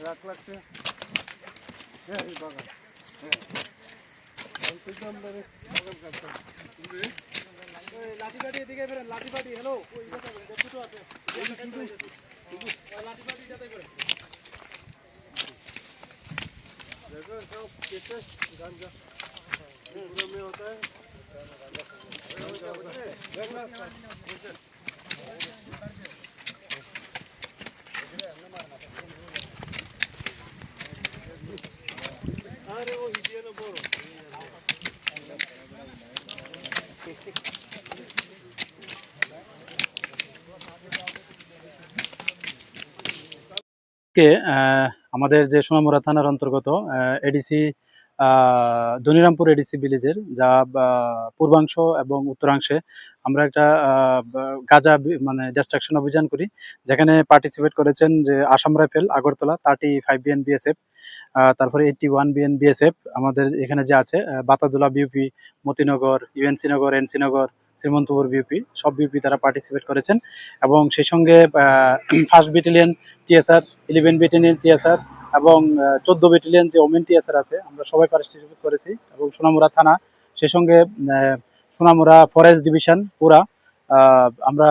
লাখ লাখ হ্যাঁ এই বাগান হ্যাঁ আমি তো জানতাম বাগান কাটতাম লাঠি বাটি এদিকে ফেরেন লাঠি বাটি হ্যালো ওই কথা বলেন, যে দুটো আছে ওই লাঠি বাটি যাতে করে देखो सब कैसे गांजा पूरा में होता है अरे কে আমাদের যে সোনামুরা থানার অন্তর্গত এডিসি ধনিরামপুর এডিসি ভিলেজের যা পূর্বাংশ এবং উত্তরাংশে আমরা একটা বা- মানে ডিস্ট্রাকশন অভিযান করি, যেখানে পার্টিসিপেট করেছেন যে Assam rifle, Agartala thirty five BN BSF তারপরে এইটটি ওয়ান বিএন বিএসএফ আমাদের এখানে যে আছে বাতাদুলা বিউপি মতিনগর ইউএনসি নগর এনসি নগর, শ্রীমন্তপুর বিউপি সব বিউপি তারা পার্টিসিপেট করেছেন। এবং সেই সঙ্গে first battalion TSR eleven battalion TSR এবং চোদ্দ ব্যাটালিয়ন যে ওমেন টিএসআর আছে আমরা সবাই পার্টিসিপেট করেছি এবং সোনামুড়া থানা সেই সঙ্গে আহ, সোনামুড়া ফরেস্ট ডিভিশন পুরা আমরা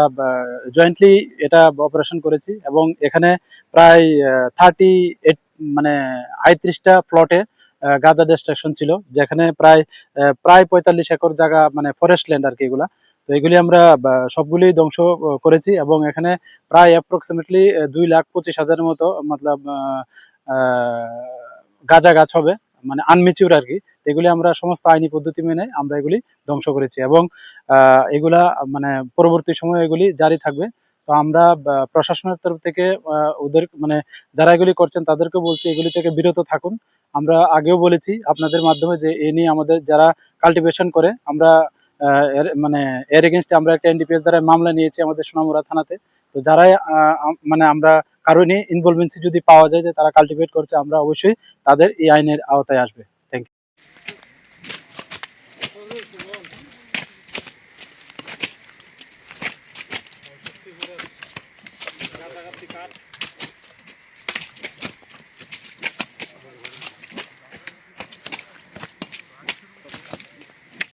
জয়েন্টলি এটা অপারেশন করেছি এবং এখানে প্রায় থার্টি এইট মানে আটত্রিশটা প্লটে গাজা ডিস্ট্রাকশন ছিল যেখানে প্রায় প্রায় পঁয়তাল্লিশ একর জায়গা মানে ফরেস্ট ল্যান্ড আর কি এগুলা। তো এগুলি আমরা সবগুলি ধ্বংস করেছি এবং এখানে প্রায় অ্যাপ্রক্সিমেটলি দুই লাখ পঁচিশ হাজারের মতো মতলব গাঁজা গাছ হবে মানে আনমেচিউর আর কি এগুলি আমরা সমস্ত আইনি পদ্ধতি মেনে আমরা এগুলি ধ্বংস করেছি এবং এগুলা মানে পরবর্তী সময়ে এগুলি জারি থাকবে। তো আমরা প্রশাসনের তরফ থেকে ওদের মানে যারা এগুলি করছেন তাদেরকে বলছি এগুলি থেকে বিরত থাকুন। আমরা আগেও বলেছি আপনাদের মাধ্যমে যে এ নিয়ে আমাদের যারা কাল্টিভেশন করে, আমরা মানে এর এগেনস্টে আমরা একটা এনডিপিএস দ্বারা মামলা নিয়েছি আমাদের সোনামুড়া থানাতে। তো যারাই মানে আমরা কারণে ইনভলভেন্সি যদি পাওয়া যায় যে তারা কাল্টিভেট করছে, আমরা অবশ্যই তাদের এই আইনের আওতায় আসবে। Thank you